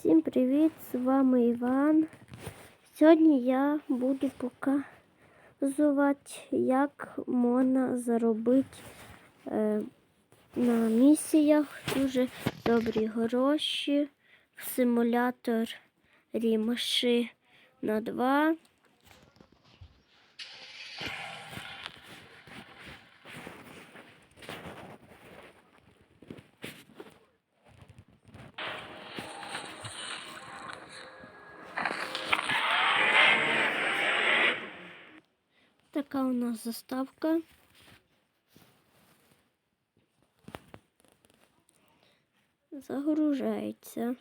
Всім привіт! З вами Іван. Сьогодні я буду показувати, як можна заробити е, на місіях дуже добрі гроші в симулятор Рімаши на 2. Така у нас заставка. Загружається.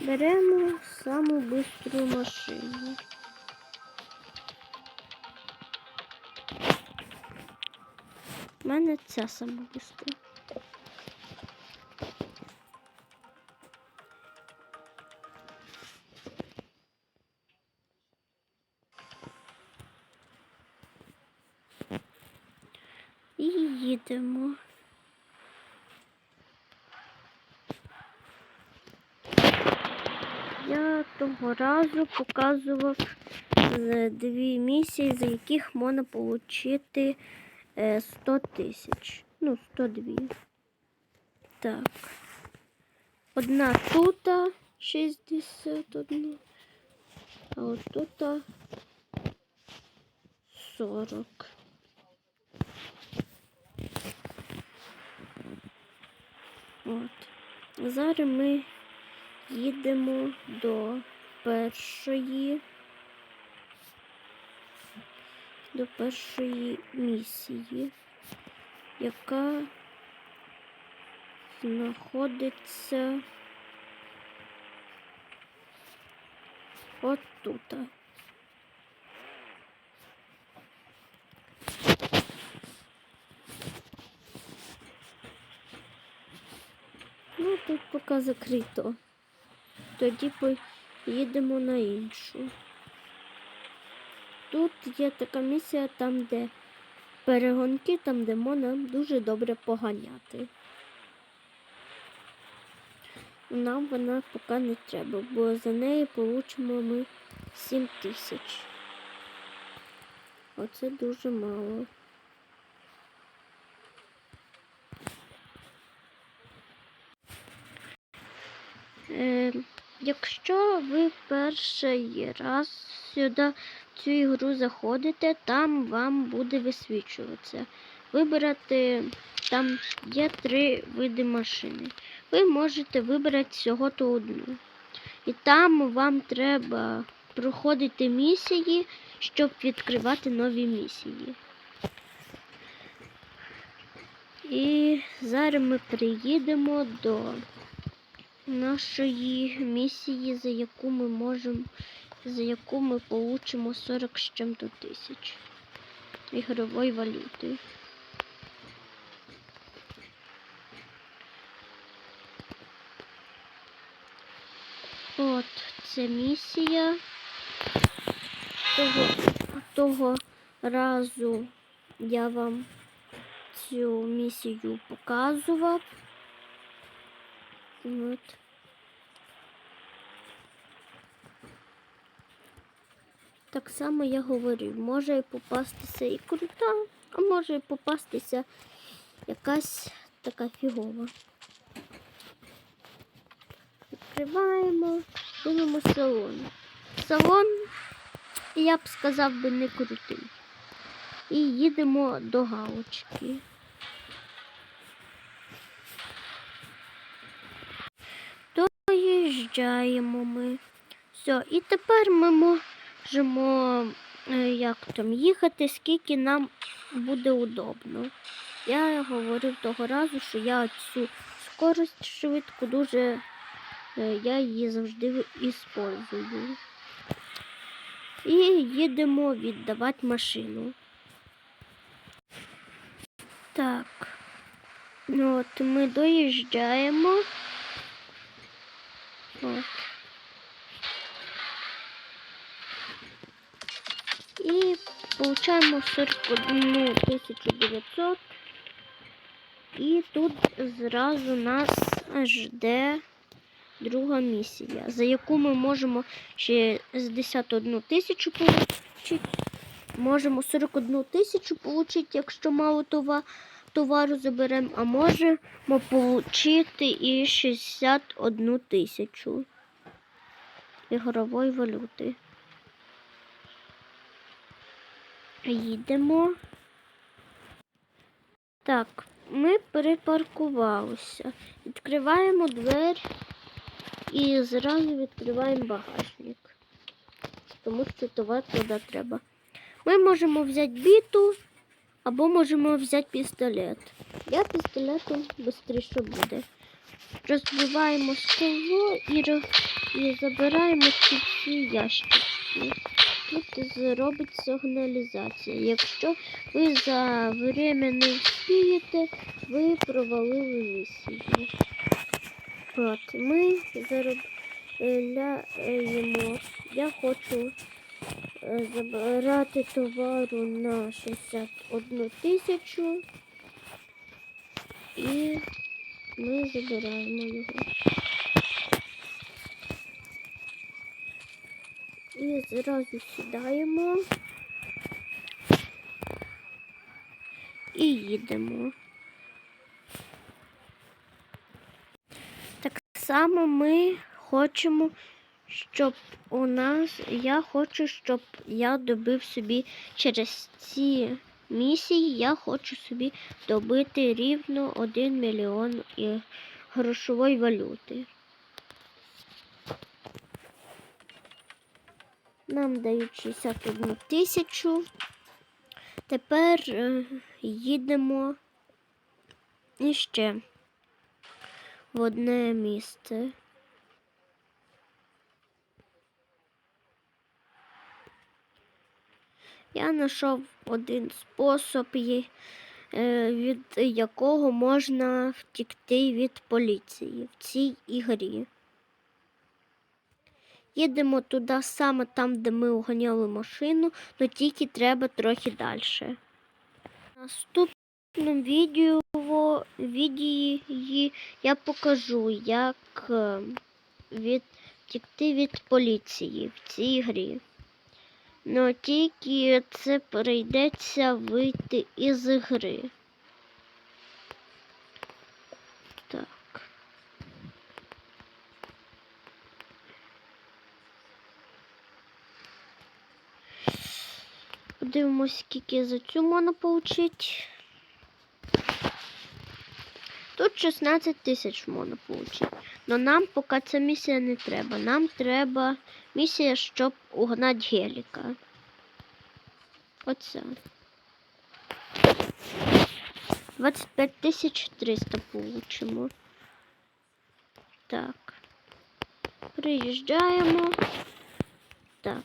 Беремо саму бистру машину. У мене ця сама бистра. Разу показував е, дві місії, за яких можна отримати 100 тисяч. Ну, 102. Так. Одна тут 61, а от тут 40. От. Зараз ми їдемо до першої до першої місії, яка знаходиться от тут. Ну, тут поки закрито. Тоді поїдемо на іншу. Тут є така місія, там, де перегонки, там, де можна дуже добре поганяти. Нам вона поки не треба, бо за неї получимо ми 7 тисяч. Оце дуже мало. Е, якщо ви перший раз сюди в цю ігру заходите, там вам буде висвічуватися. Вибрати, там є три види машини. Ви можете вибрати всього то одну. І там вам треба проходити місії, щоб відкривати нові місії. І зараз ми приїдемо до нашої місії, за яку ми можемо, за яку ми получимо 40 з чим-то тисяч ігрової валюти. От це місія. Того, того разу я вам цю місію показував. От. Так само я говорив, може і попастися і крута, а може попастися якась така фігова. Відкриваємо, дивимо салон. Салон, я б сказав би, не крутий. І їдемо до галочки. Доїжджаємо ми. Все, і тепер ми можемо е, як там їхати, скільки нам буде удобно. Я говорив того разу, що я цю скорость швидку дуже е, я її завжди іспользую. І їдемо віддавати машину. Так, ну от ми доїжджаємо. От. І получаємо 41 900 І тут зразу нас жде друга місія, за яку ми можемо ще 61 тисячу отримати. Можемо 41 тисячу отримати, якщо мало това, товару заберемо, а можемо отримати і 61 тисячу ігрової валюти. Їдемо. Так, ми припаркувалися. Відкриваємо двері і зразу відкриваємо багажник. Тому що товар туди треба. Ми можемо взяти біту або можемо взяти пістолет. Я пістолетом швидше буде. Розбиваємо скло і, і забираємо ці ящики. Тут зробить сигналізація. Якщо ви за время не вспієте, ви провалили місію. От, ми заробляємо. Я хочу е, забирати товару на 61 тисячу. І ми забираємо його. І зразу сідаємо і їдемо. Так само ми хочемо, щоб у нас, я хочу, щоб я добив собі через ці місії, я хочу собі добити рівно 1 мільйон грошової валюти. Нам дають 61 тисячу. Тепер е, їдемо іще в одне місце. Я знайшов один спосіб, е, від якого можна втікти від поліції в цій ігрі. Їдемо туди саме там, де ми уганяли машину, але тільки треба трохи далі. Наступному відео, відео я покажу, як е, від, від поліції в цій грі. Ну тільки це прийдеться вийти із гри. Так. Подивимось, скільки за цю можна отримати. Тут 16 тисяч можна отримати. Но нам поки ця місія не треба. Нам треба місія, щоб угнати геліка. Оце. 25 тисяч 300 получимо. Так. Приїжджаємо. Так.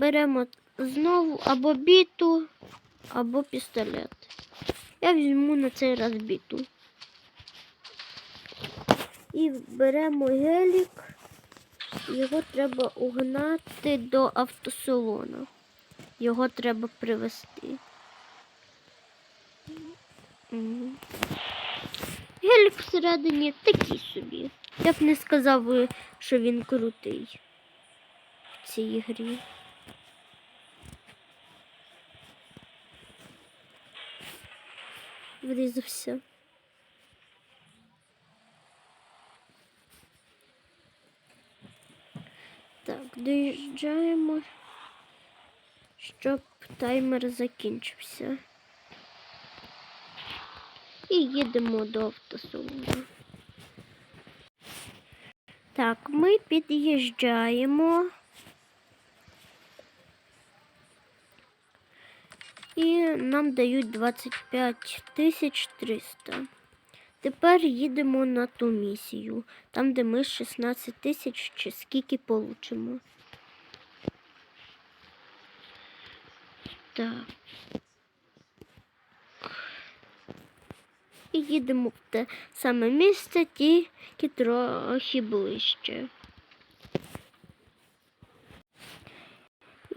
Беремо знову або біту, або пістолет. Я візьму на цей раз біту. І беремо гелік. Його треба угнати до автосалону. Його треба привезти. Гелік всередині такий собі. Я б не сказав, що він крутий в цій грі. Врізався. Так, доїжджаємо, щоб таймер закінчився. І їдемо до автосалону. Так, ми під'їжджаємо. І нам дають 25 тисяч 300. Тепер їдемо на ту місію, там, де ми 16 тисяч чи скільки получимо. Так. І їдемо в те саме місце, тільки трохи ближче.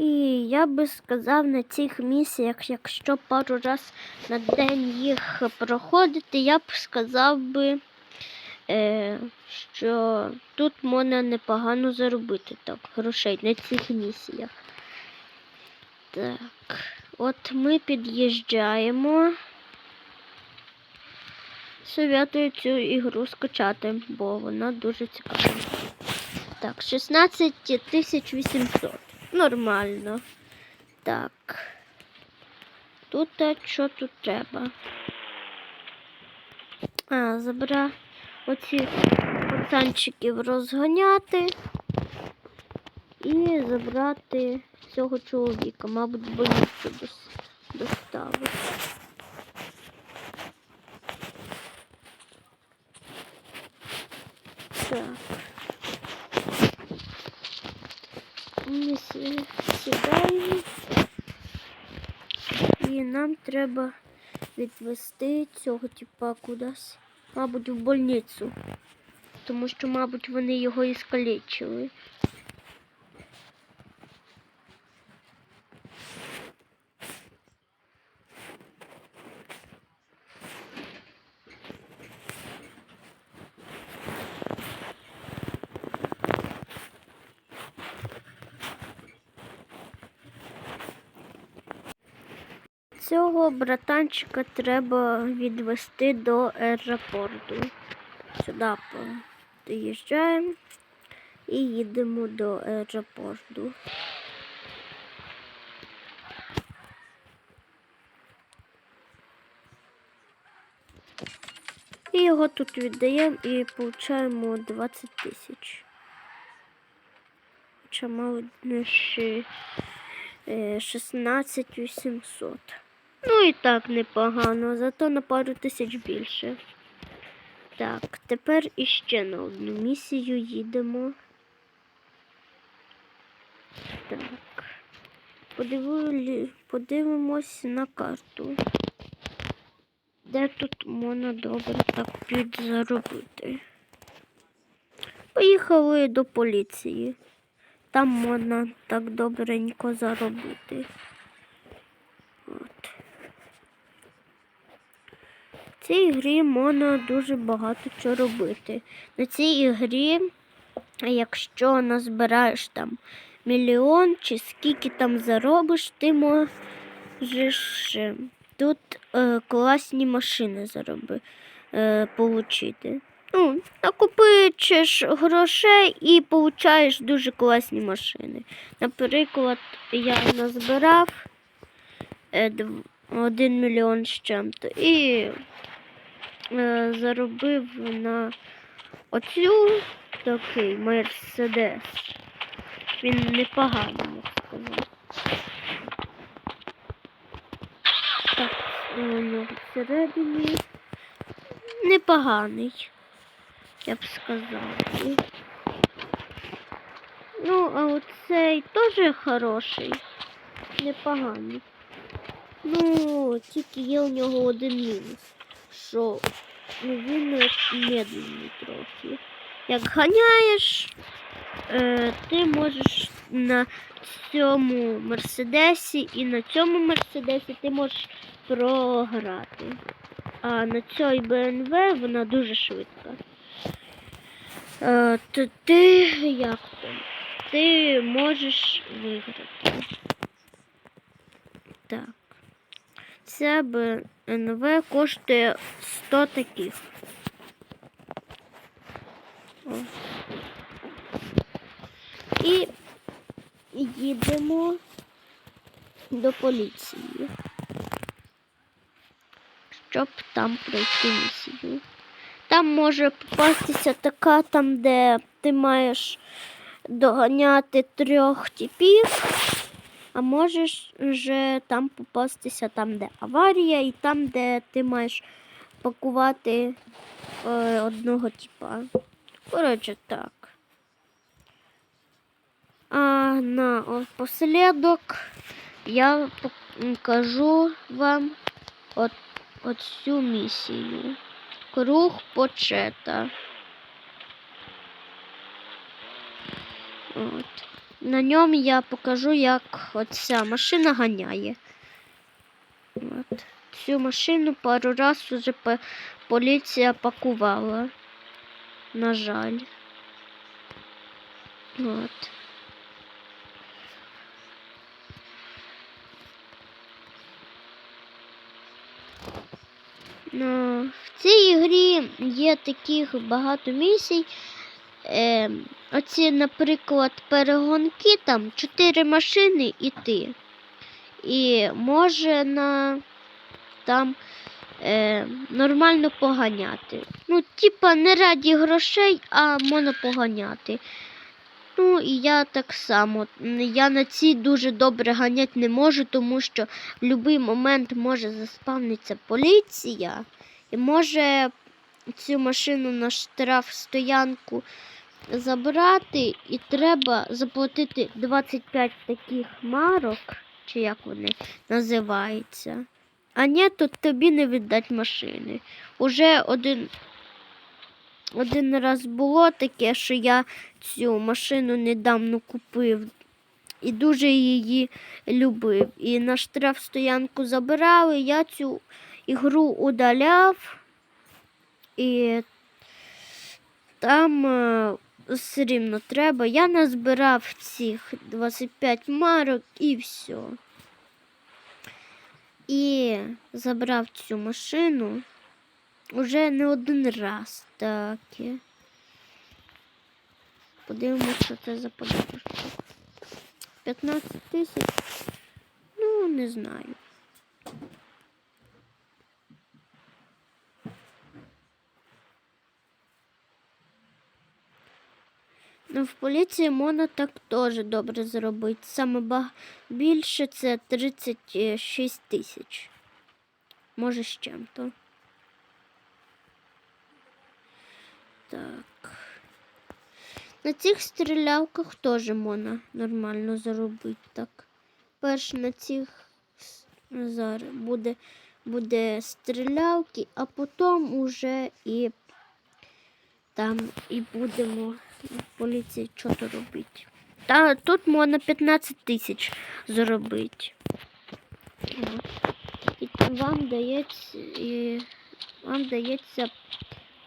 І я би сказав на цих місіях, якщо пару раз на день їх проходити, я б сказав би, е, що тут можна непогано заробити так, грошей на цих місіях. Так, от ми під'їжджаємо. Советую цю ігру скачати, бо вона дуже цікава. Так, 16 тисяч 800. Нормально. Так. Тут що тут треба? А, забра оці пацанчиків розганяти і забрати цього чоловіка, мабуть, дос- доставити. Так. Сі- сідаємо. І нам треба відвести цього типа кудись, мабуть, в больницю. Тому що, мабуть, вони його іскалічили. Цього братанчика треба відвести до аеропорту. Сюди доїжджаємо і їдемо до аеропорту. І його тут віддаємо і получаємо 20 тисяч. Хоча мало ще е, 16 800. Ну і так непогано, зато на пару тисяч більше. Так, тепер іще на одну місію їдемо. Так. Подивили, подивимось на карту. Де тут можна добре так підзаробити? Поїхали до поліції. Там можна так добренько заробити. В цій грі можна дуже багато чого робити. На цій грі, якщо назбираєш там мільйон чи скільки там заробиш, ти можеш е, тут е, класні машини зароби, е, получити. Ну, накопичиш грошей і получаєш дуже класні машини. Наприклад, я назбирав е, дв- один мільйон з чим-то і е, заробив на оцю такий Мерседес. Він непоганий, можна сказати. Так, у нього всередині непоганий, я б сказала. Ну, а оцей теж хороший, непоганий. Ну, тільки є у нього один мінус, що ну, він медленний трохи. Як ганяєш, е, ти можеш на цьому мерседесі і на цьому мерседесі ти можеш програти. А на цій БНВ вона дуже швидка. Е, то ти як там? Ти можеш виграти. Так. Ця БНВ коштує 100 таких. І їдемо до поліції, щоб там пройти місію. Там може попастися така, там, де ти маєш доганяти трьох типів, а можеш вже там попастися там, де аварія, і там, де ти маєш пакувати е, одного типа. Коротше, так. А на напоследок я покажу вам от, от цю місію. Круг почета. От. На ньому я покажу, як оця машина ганяє. От. Цю машину пару раз уже поліція пакувала. На жаль. От. Ну, в цій грі є таких багато місій. Е, оці, наприклад, перегонки, там чотири машини і ти. І можна там е, нормально поганяти. Ну, типа, не раді грошей, а можна поганяти. Ну, і я так само. Я на цій дуже добре ганяти не можу, тому що в будь-який момент може заспавнитися поліція і може цю машину на штраф стоянку забрати, і треба заплатити 25 таких марок, чи як вони називаються. А ні, то тобі не віддать машини. Уже один, один раз було таке, що я цю машину недавно купив і дуже її любив. І на штраф стоянку забирали, я цю ігру удаляв, і там е, все рівно треба. Я назбирав цих 25 марок і все. І забрав цю машину уже не один раз таке. Подивимося, що це за подарунок. 15 тисяч. Ну, не знаю. В поліції можна так теж добре зробити. Саме більше це 36 тисяч. Може з чим-то. Так. На цих стрілялках теж можна нормально заробити так. Перш на цих зараз буде, буде стрілялки, а потім уже і там і будемо поліції щось робити. Та тут можна 15 тисяч заробити. І вам дається, і вам дається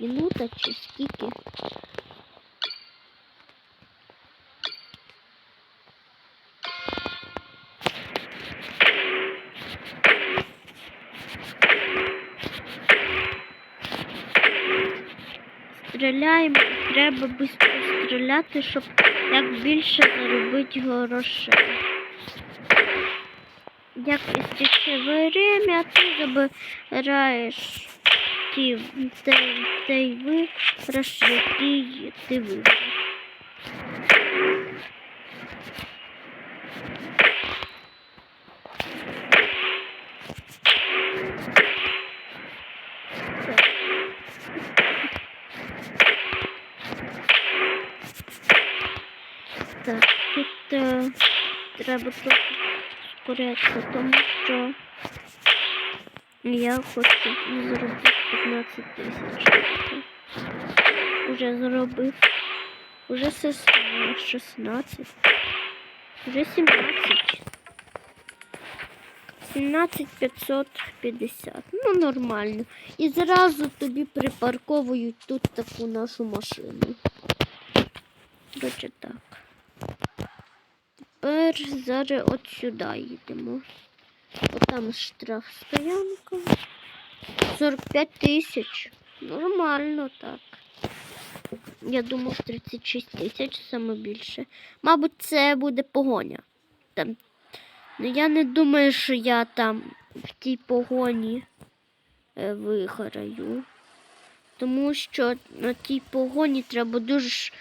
минута чи скільки. Стріляємо, треба швидко стріляти, щоб як більше заробити грошей. Як істече время, ти забираєш ті, той, той виграш, які ти виграв. Так. Так, тут е, треба трохи скорятися, тому що я хочу заробити 15 тисяч. Уже заробив. Уже сес- 16. Уже 17. 17 550. Ну, нормально. І зразу тобі припарковують тут таку нашу машину. Короче, так. Тепер зараз от сюди їдемо. Отам штраф стоянка. 45 тисяч. Нормально так. Я думав 36 тисяч саме більше. Мабуть, це буде погоня. Там. Ну я не думаю, що я там в тій погоні е, виграю. Тому що на тій погоні треба дуже,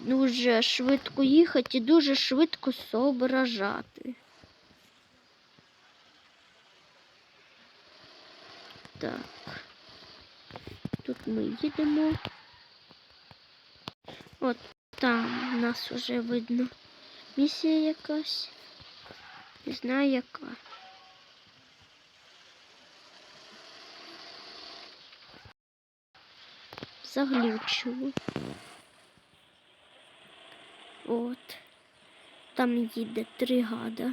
дуже швидко їхати і дуже швидко соображати. Так. Тут ми їдемо. От там нас вже видно місія якась. Не знаю яка. Заглючило. От. там їде три гада.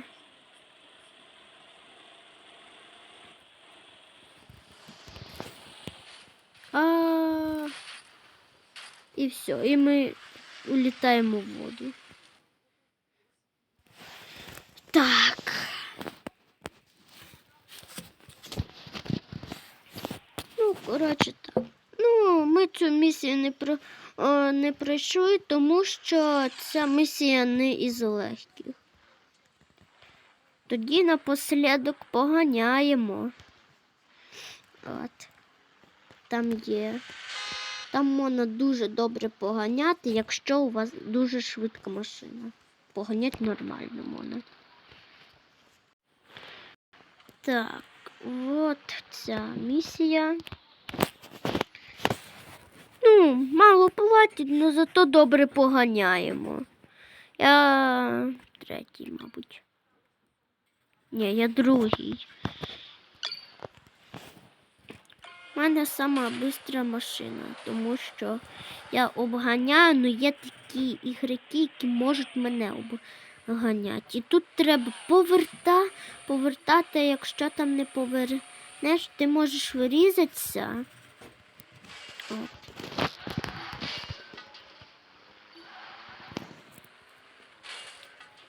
А і все, і ми улітаємо в воду. Так. Ну, коротше так. Ну, ми цю місію не про не пройшли, тому що ця місія не із легких. Тоді напослідок поганяємо. От. Там є. Там можна дуже добре поганяти, якщо у вас дуже швидка машина. Поганять нормально можна. Так, от ця місія. Ну, мало платять, але зато добре поганяємо. Я третій, мабуть. Ні, я другий. У мене сама бистра машина, тому що я обганяю, але є такі ігроки, які можуть мене обганяти. І тут треба поверта, повертати, якщо там не повернеш, ти можеш вирізатися. От.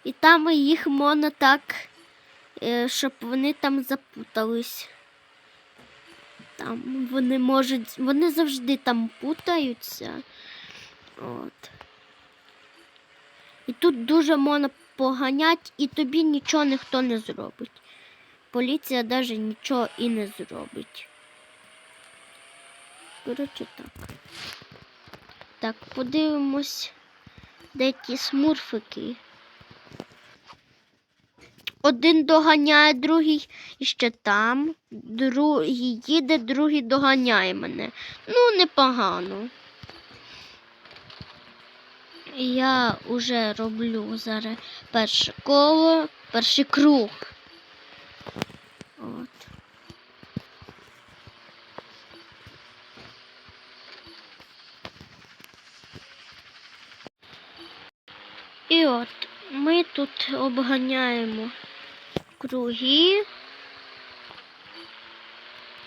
І там їх можна так, е, щоб вони там запутались. Там вони можуть, вони завжди там путаються. От. І тут дуже можна поганять, і тобі нічого ніхто не зробить. Поліція навіть нічого і не зробить. Коротше так. Так, подивимось, де ті смурфики. Один доганяє, другий іще там, другий їде, другий доганяє мене. Ну, непогано. Я вже роблю зараз перше коло, перший круг. От. І от ми тут обганяємо круги.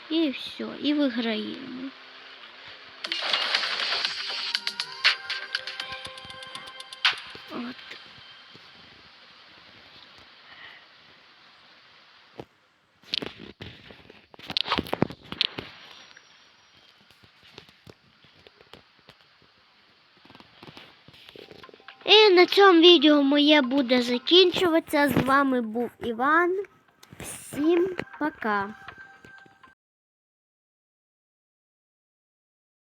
І все, і виграємо. Цьому відео моє буде закінчуватися. З вами був Іван. Всім пока.